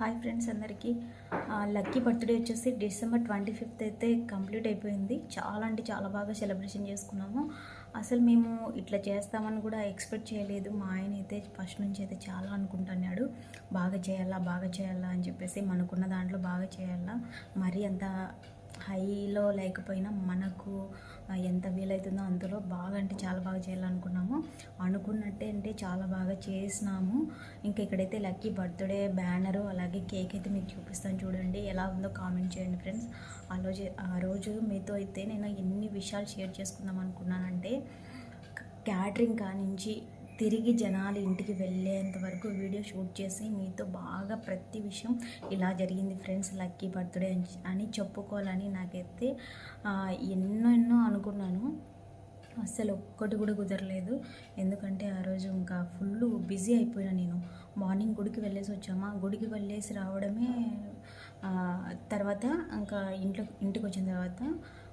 Hi friends అందరికీ. Lucky birthday వచ్చేసి December twenty fifth అయితే కంప్లీట్ అయిపోయింది. చాలా అంటే చాలా బాగా సెలబ్రేషన్ చేసుకున్నాము. అసలు మేము ఇట్లా చేస్తామని కూడా ఎక్స్పెక్ట్ చేయలేదు. మా ఆయన అయితే ఫస్ట్ నుంచి అయితే చాలా అనుకుంటున్నాడు. బాగా చేయాలా బాగా చేయాలా అని చెప్పేసి మనకున్న దాంట్లో బాగా చేయాలా. మరీ అంత హైలో లేకపోయినా మనకు ఎంత వీలవుతుందో అందులో బాగా అంటే చాలా బాగా చేయాలనుకున్నాము. అనుకున్నట్టే అంటే చాలా బాగా చేసినాము. ఇంకా ఇక్కడైతే లక్కీ బర్త్డే బ్యానరు అలాగే కేక్ అయితే మీకు చూపిస్తాను చూడండి. ఎలా ఉందో కామెంట్ చేయండి ఫ్రెండ్స్. ఆ రోజు ఆ రోజు మీతో అయితే నేను ఎన్ని విషయాలు షేర్ చేసుకుందాం అనుకున్నానంటే క్యాటరింగ్ కానించి తిరిగి జనాలు ఇంటికి వెళ్ళేంత వరకు వీడియో షూట్ చేసి మీతో బాగా ప్రతి విషయం ఇలా జరిగింది ఫ్రెండ్స్ లక్కీ బర్త్డే అని అని చెప్పుకోవాలని నాకైతే ఎన్నో ఎన్నో అనుకున్నాను. అస్సలు ఒక్కటి కూడా కుదరలేదు. ఎందుకంటే ఆ రోజు ఇంకా ఫుల్ బిజీ అయిపోయినా నేను. మార్నింగ్ గుడికి వెళ్ళేసి వచ్చామా? గుడికి వెళ్ళేసి రావడమే తర్వాత ఇంకా ఇంట్లో ఇంటికి వచ్చిన తర్వాత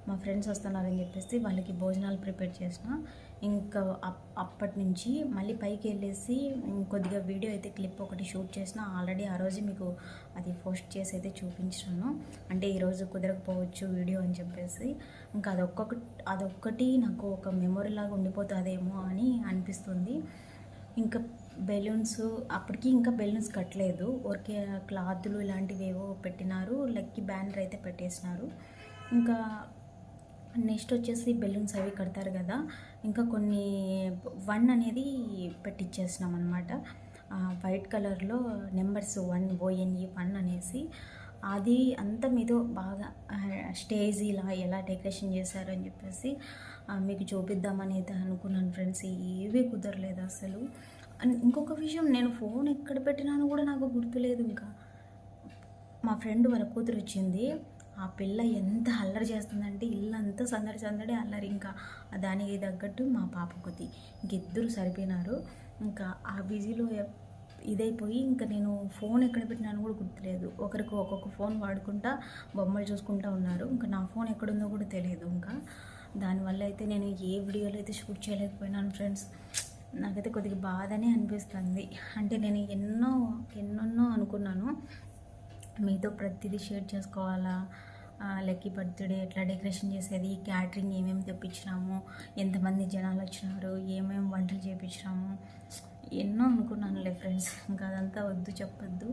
మా ఫ్రెండ్స్ వస్తున్నారని చెప్పేసి వాళ్ళకి భోజనాలు ప్రిపేర్ చేసిన. ఇంకా అప్- అప్పటి నుంచి మళ్ళీ పైకి వెళ్ళేసి కొద్దిగా వీడియో అయితే క్లిప్ ఒకటి షూట్ చేసిన. ఆల్రెడీ ఆ రోజు మీకు అది పోస్ట్ చేసి అయితే చూపించాను అంటే ఈరోజు కుదరకపోవచ్చు వీడియో అని చెప్పేసి. ఇంకా అదొక్కొక్క అదొక్కటి నాకు ఒక మెమొరీ లాగా ఉండిపోతుందేమో అని అనిపిస్తుంది. ఇంకా బెలూన్స్ అప్పటికి ఇంకా బెలూన్స్ కట్టలేదు. ఊరికే క్లాతులు ఇలాంటివి ఏవో పెట్టినారు. లక్కీ బ్యానర్ అయితే పెట్టేసినారు. ఇంకా నెక్స్ట్ వచ్చేసి బెలూన్స్ అవి కడతారు కదా. ఇంకా కొన్ని వన్ అనేది పెట్టించేసినాం అనమాట వైట్ కలర్లో నెంబర్స్ వన్ ఓఎన్ఈ వన్ అనేసి. అది అంతా మీదో బాగా స్టేజ్ ఇలా ఎలా డెకరేషన్ చేశారు అని చెప్పేసి మీకు చూపిద్దామనేది అనుకున్నాను ఫ్రెండ్స్. ఏవీ కుదరలేదు అసలు. అండ్ ఇంకొక విషయం నేను ఫోన్ ఎక్కడ పెట్టినాను కూడా నాకు గుర్తులేదు ఇంకా. మా ఫ్రెండ్ వాళ్ళ కూతురు వచ్చింది. ఆ పిల్ల ఎంత అల్లరి చేస్తుందంటే ఇల్లంతా సందడి సందడి అల్లరి. ఇంకా దానికి తగ్గట్టు మా పాప కొద్ది ఇంకిద్దరు సరిపోయినారు. ఇంకా ఆ బిజీలో ఇదైపోయి ఇంకా నేను ఫోన్ ఎక్కడ పెట్టినాను కూడా గుర్తులేదు. ఒకరికి ఒక్కొక్క ఫోన్ వాడుకుంటా బొమ్మలు చూసుకుంటా ఉన్నారు. ఇంకా నా ఫోన్ ఎక్కడుందో కూడా తెలియదు ఇంకా. దానివల్ల అయితే నేను ఏ వీడియోలు అయితే షూట్ చేయలేకపోయినాను ఫ్రెండ్స్. నాకైతే కొద్దిగా బాధనే అనిపిస్తుంది. అంటే నేను ఎన్నో ఎన్నెన్నో అనుకున్నాను. మీతో ప్రతిదీ షేర్ చేసుకోవాలా? లక్కీ బర్త్డే ఎట్లా డెకరేషన్ చేసేది? క్యాటరింగ్ ఏమేమి తెప్పించినాము? ఎంతమంది జనాలు వచ్చినారు? ఏమేమి వంటలు చేపించినాము? ఎన్నో అనుకున్నానులే ఫ్రెండ్స్. ఇంకా అదంతా వద్దు చెప్పొద్దు.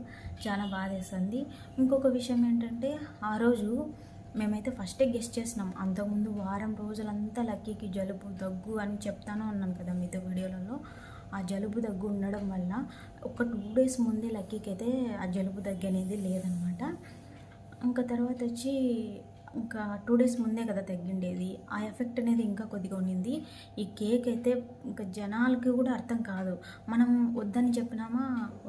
చాలా బాధేస్తుంది ఇంకొక విషయం ఏంటంటే ఆ రోజు మేమైతే ఫస్టే గెస్ట్ చేసినాం. అంతకుముందు వారం రోజులంతా లక్కీకి జలుబు దగ్గు అని చెప్తానే ఉన్నాం కదా మీతో వీడియోలలో. ఆ జలుబు దగ్గు ఉండడం వల్ల ఒక టూ డేస్ ముందే లక్కీకి అయితే ఆ జలుబు దగ్గు అనేది లేదనమాట. ఇంకా తర్వాత వచ్చి ఇంకా టూ డేస్ ముందే కదా తగ్గిండేది. ఆ ఎఫెక్ట్ అనేది ఇంకా కొద్దిగా ఉండింది. ఈ కేక్ అయితే ఇంకా జనాలకి కూడా అర్థం కాదు. మనం వద్దని చెప్పినామా?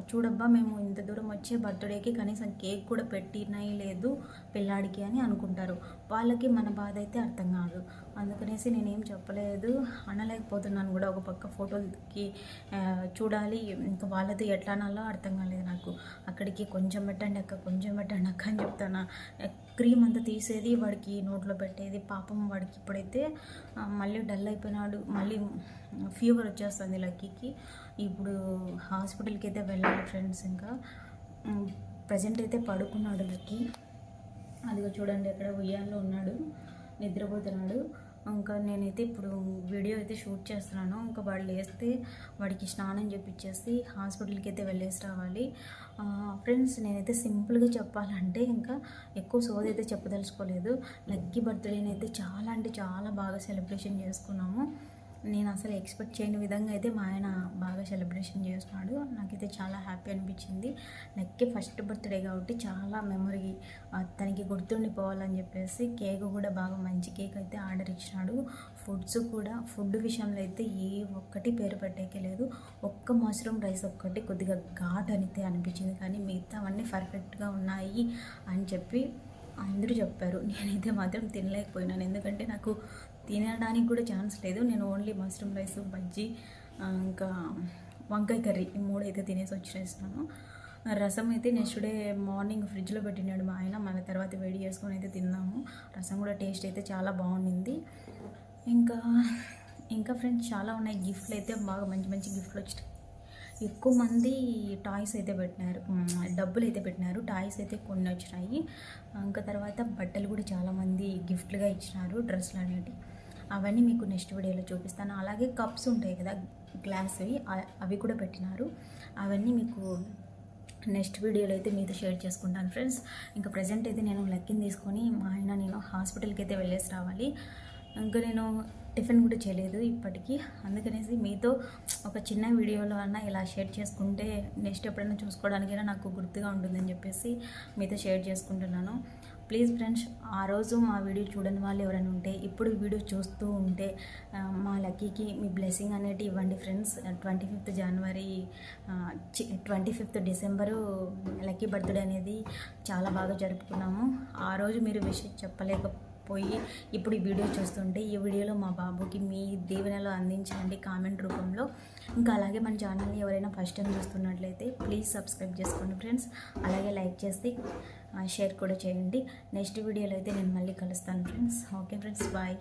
చూడబ్బా మేము ఇంత దూరం వచ్చే బర్త్డేకి కనీసం కేక్ కూడా పెట్టినాయి లేదు పిల్లాడికి అని అనుకుంటారు. వాళ్ళకి మన బాధ అయితే అర్థం కాదు. అందుకనేసి నేనేం చెప్పలేదు. అనలేకపోతున్నాను కూడా. ఒక పక్క ఫోటోలకి చూడాలి. ఇంకా వాళ్ళతో ఎట్లా అనాలో అర్థం కాలేదు నాకు. అక్కడికి కొంచెం పెట్టండి అక్క కొంచెం పెట్టండి అక్క అని చెప్తాను. క్రీమ్ అంతా తీసేది వాడికి నోట్లో పెట్టేది పాపం వాడికి ఇప్పుడైతే మళ్ళీ డల్ అయిపోయినాడు. మళ్ళీ ఫీవర్ వచ్చేస్తుంది లక్కీకి ఇప్పుడు హాస్పిటల్కి అయితే వెళ్ళాలి ఫ్రెండ్స్ ఇంకా. ప్రజెంట్ అయితే పడుకున్నాడు లక్కీ. అదిగో చూడండి అక్కడ ఉయ్యాల్లో ఉన్నాడు. నిద్రపోతున్నాడు. ఇంకా నేనైతే ఇప్పుడు వీడియో అయితే షూట్ చేస్తున్నాను. ఇంకా వాడు లేస్తే వాడికి స్నానం చేపించేసి హాస్పిటల్కి అయితే వెళ్ళేసి రావాలి. ఫ్రెండ్స్ నేనైతే సింపుల్గా చెప్పాలంటే ఇంకా ఎక్కువ సోది అయితే చెప్పదలుచుకోలేదు. లక్కీ బర్త్డేని అయితే చాలా అంటే చాలా బాగా సెలబ్రేషన్ చేసుకున్నాము. నేను అసలు ఎక్స్పెక్ట్ చేయని విధంగా అయితే మా ఆయన బాగా సెలబ్రేషన్ చేస్తున్నాడు. నాకైతే చాలా హ్యాపీ అనిపించింది. లక్కీ ఫస్ట్ బర్త్డే కాబట్టి చాలా మెమరీ తనకి గుర్తుండిపోవాలని చెప్పేసి కేక్ కూడా బాగా మంచి కేక్ అయితే ఆర్డర్ ఇచ్చినాడు. ఫుడ్స్ కూడా ఫుడ్ విషయంలో అయితే ఏ ఒక్కటి పేరు పెట్టేకే లేదు. ఒక్క మష్రూమ్ రైస్ ఒక్కటి కొద్దిగా ఘాట్ అయితే అనిపించింది. కానీ మిగతా అవన్నీ పర్ఫెక్ట్గా ఉన్నాయి అని చెప్పి అందరూ చెప్పారు. నేనైతే మాత్రం తినలేకపోయినాను. ఎందుకంటే నాకు తినడానికి కూడా ఛాన్స్ లేదు. నేను ఓన్లీ మష్రూమ్ రైస్ బజ్జీ ఇంకా వంకాయ కర్రీ ఈ మూడు అయితే తినేసి వచ్చేసినాను. రసం అయితే నెక్స్ట్ డే మార్నింగ్ ఫ్రిడ్జ్లో పెట్టినాడు మా ఆయన. మళ్ళీ తర్వాత వేడి చేసుకొని అయితే తిన్నాము. రసం కూడా టేస్ట్ అయితే చాలా బాగుండింది. ఇంకా ఇంకా ఫ్రెండ్స్ చాలా ఉన్నాయి. గిఫ్ట్లు అయితే బాగా మంచి మంచి గిఫ్ట్లు వచ్చినాయి ఎక్కువ మంది టాయ్స్ అయితే పెట్టినారు. డబ్బులు అయితే పెట్టినారు. టాయ్స్ అయితే కొన్ని వచ్చినాయి. ఇంకా తర్వాత బట్టలు కూడా చాలామంది గిఫ్ట్లుగా ఇచ్చినారు డ్రెస్సులు అనేవి అవన్నీ మీకు నెక్స్ట్ వీడియోలో చూపిస్తాను. అలాగే కప్స్ ఉంటాయి కదా గ్లాస్వి అవి కూడా పెట్టినారు. అవన్నీ మీకు నెక్స్ట్ వీడియోలో అయితే మీతో షేర్ చేసుకుంటాను ఫ్రెండ్స్. ఇంకా ప్రజెంట్ అయితే నేను లక్కీని తీసుకొని మా ఆయన నేను హాస్పిటల్కి అయితే వెళ్ళేసి రావాలి. ఇంకా నేను టిఫిన్ కూడా చేయలేదు ఇప్పటికీ. అందుకనేసి మీతో ఒక చిన్న వీడియోలో అన్నా ఇలా షేర్ చేసుకుంటే నెక్స్ట్ ఎప్పుడైనా చూసుకోవడానికైనా నాకు గుర్తుగా ఉంటుందని చెప్పేసి మీతో షేర్ చేసుకుంటున్నాను. ప్లీజ్ ఫ్రెండ్స్ ఆ రోజు మా వీడియో చూడని వాళ్ళు ఎవరైనా ఉంటే ఇప్పుడు వీడియో చూస్తూ ఉంటే మా లక్కీకి మీ బ్లెస్సింగ్ అనేది ఇవ్వండి friends. Twenty fifth January twenty fifth December lucky birthday అనేది చాలా బాగా జరుపుకున్నాము. ఆ రోజు మీరు విషయం చెప్పలేక పోయి ఇప్పుడు ఈ వీడియో చూస్తుంటే ఈ వీడియోలో మా బాబుకి మీ దీవెనలో అందించండి కామెంట్ రూపంలో. ఇంకా అలాగే మన ఛానల్ని ఎవరైనా ఫస్ట్ టైం చూస్తున్నట్లయితే ప్లీజ్ సబ్స్క్రైబ్ చేసుకోండి ఫ్రెండ్స్. అలాగే లైక్ చేసి షేర్ కూడా చేయండి. నెక్స్ట్ వీడియోలో అయితే నేను మళ్ళీ కలుస్తాను ఫ్రెండ్స్. Okay friends bye.